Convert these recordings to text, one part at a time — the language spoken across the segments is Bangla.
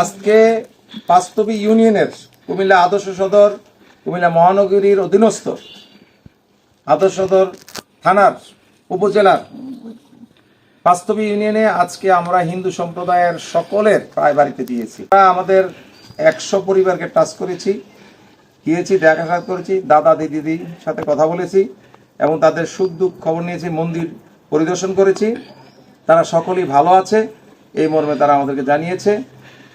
আজকে বাস্তবী ইউনিয়নের কুমিল্লা আদর্শ সদর, কুমিল্লা মহানগরীর অধীনস্থ আদর্শ সদর থানার উপজেলার বাস্তবী ইউনিয়নে আজকে আমরা হিন্দু সম্প্রদায়ের সকলের প্রায় বাড়িতে দিয়েছি। আমাদের একশো পরিবারকে টাচ করেছি, গিয়েছি দেখা সাক্ষাৎ করেছি, দাদা দিদির সাথে কথা বলেছি এবং তাদের সুখ দুঃখ খবর নিয়েছি, মন্দির পরিদর্শন করেছি। তারা সকলেই ভালো আছে, এই মর্মে তারা আমাদেরকে জানিয়েছে।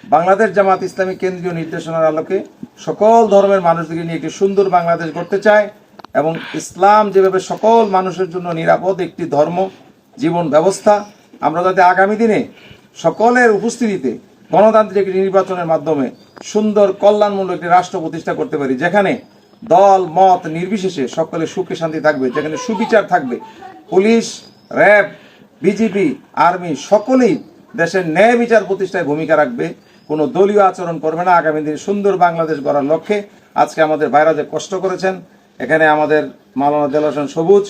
বাংলাদেশ জামাত ইসলামী কেন্দ্রীয় নির্দেশনার আলোকে সকল ধর্মের মানুষদেরকে নিয়ে একটি সুন্দর বাংলাদেশ গড়তে চায় এবং ইসলাম যেভাবে সকল মানুষের জন্য নিরাপদ একটি ধর্ম, জীবন ব্যবস্থা, আমরা যাতে আগামী দিনে সকলের উপস্থিতিতে গণতান্ত্রিক নির্বাচনের মাধ্যমে সুন্দর কল্যাণমূলক একটি রাষ্ট্র প্রতিষ্ঠা করতে পারি, যেখানে দল, মত নির্বিশেষে সকলে সুখে শান্তি থাকবে, যেখানে সুবিচার থাকবে, পুলিশ, র্যাব বিজেপি আর্মি সকলেই দেশের ন্যায় বিচার প্রতিষ্ঠায় ভূমিকা রাখবে, কোনো দলীয় আচরণ করবে না। আগামী দিনে সুন্দর বাংলাদেশ গড়ার লক্ষ্যে আজকে আমাদের ভাইরা যে কষ্ট করেছেন, এখানে আমাদের মাওলানা দেল হোসেন সবুজ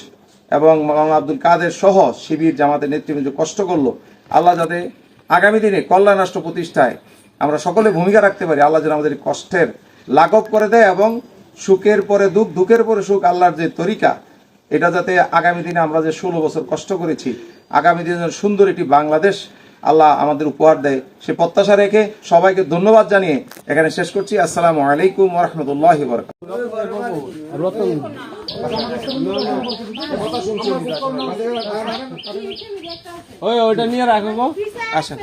এবং মাওলানা আব্দুল কাদের সহ শিবির জামাতের নেতৃবৃন্দ কষ্ট করল। আল্লাহ যাতে আগামী দিনে কল্যাণ রাষ্ট্র প্রতিষ্ঠায় আমরা সকলে ভূমিকা রাখতে পারি। আল্লাহ যেন আমাদের কষ্টের লাঘব করে দেয় এবং সুখের পরে দুঃখ, দুঃখের পরে সুখ আল্লাহর যে তরিকা, এটা যাতে আগামী দিনে আমরা যে ষোলো বছর কষ্ট করেছি, আগামী দিনে সুন্দর একটি বাংলাদেশ আল্লাহ আমাদের উপহার দেয়। সে প্রত্যাশা রেখে সবাইকে ধন্যবাদ জানিয়ে এখানে শেষ করছি। আসসালামু আলাইকুম রহমতুল্লাহ ওইটা নিয়ে রাখো গো। আসেন।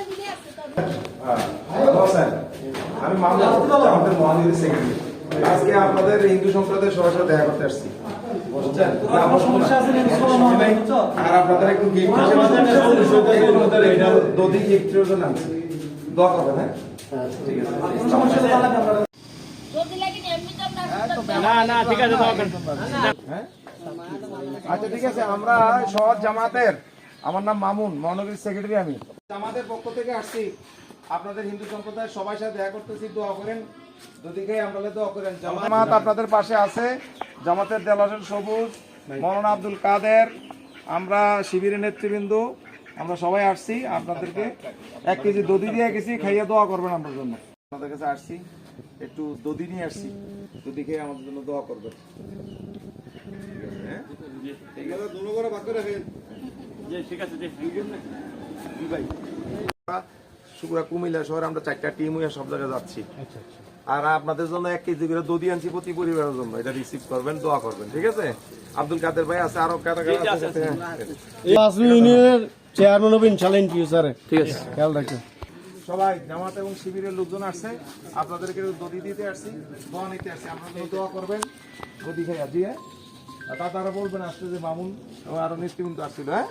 আমি আমাদের মহানীর সেক্রেটারি আজকে আপনাদের হিন্দু সম্প্রদায়ের সবার সাথে দেখা করতে আসছি? আচ্ছা ঠিক আছে, আমরা শহর জামাতের, আমার নাম মামুন, মহানগরীর সেক্রেটারি আমি। জামাতের পক্ষ থেকে আসছি। আপনাদের হিন্দু সম্প্রদায়ের সবাই সাথে দেখা করতেছি, দোয়া করেন। দুদিকে আমরা দোয়া করেন। জামাত আপনাদের পাশে আছে। জামাতের দেল হোসেন সবুজ মৌলানা আব্দুল কাদের আমরা শিবিরের নেতৃবৃন্দ আমরা সবাই আসছি আপনাদেরকে এক কেজি দধি দিয়ে গেছি খাইয়ে দোয়া করবেন আপনার জন্য। আপনাদের কাছে আসছি একটু দধি নিয়ে আসছি দধি খেয়ে আমাদের জন্য দোয়া করবেন। হ্যাঁ? ঠিক আছে ঠিক শুক্রা কুমিল্লা শহরে আমরা চারটা টিম হয়ে সব জায়গায় যাচ্ছি। আর আপনাদের জন্য এক কেজি করে দধি আনছি প্রতি পরিবারের জন্য। এটা রিসিভ করবেন দোয়া করবেন ঠিক আছে? আব্দুল কাদের ভাই আছে আরও কারা কারা আছে? সাথে? আসমি ইউনিয়নের চেয়ারম্যান হবেন ফিউচারে ঠিক আছে। খেয়াল রাখবেন সবাই জামাত এবং শিবিরের লোকজন আসছে। আপনাদেরকে দধি দিতে আসছি দোয়া নিতে আসছি। আপনারা দোয়া করবেন। দধি খাইয়া দিয়ে। তারা বলবেন আসছে যে মামুন এবং আরও নেতৃবৃন্দ আসছিল হ্যাঁ?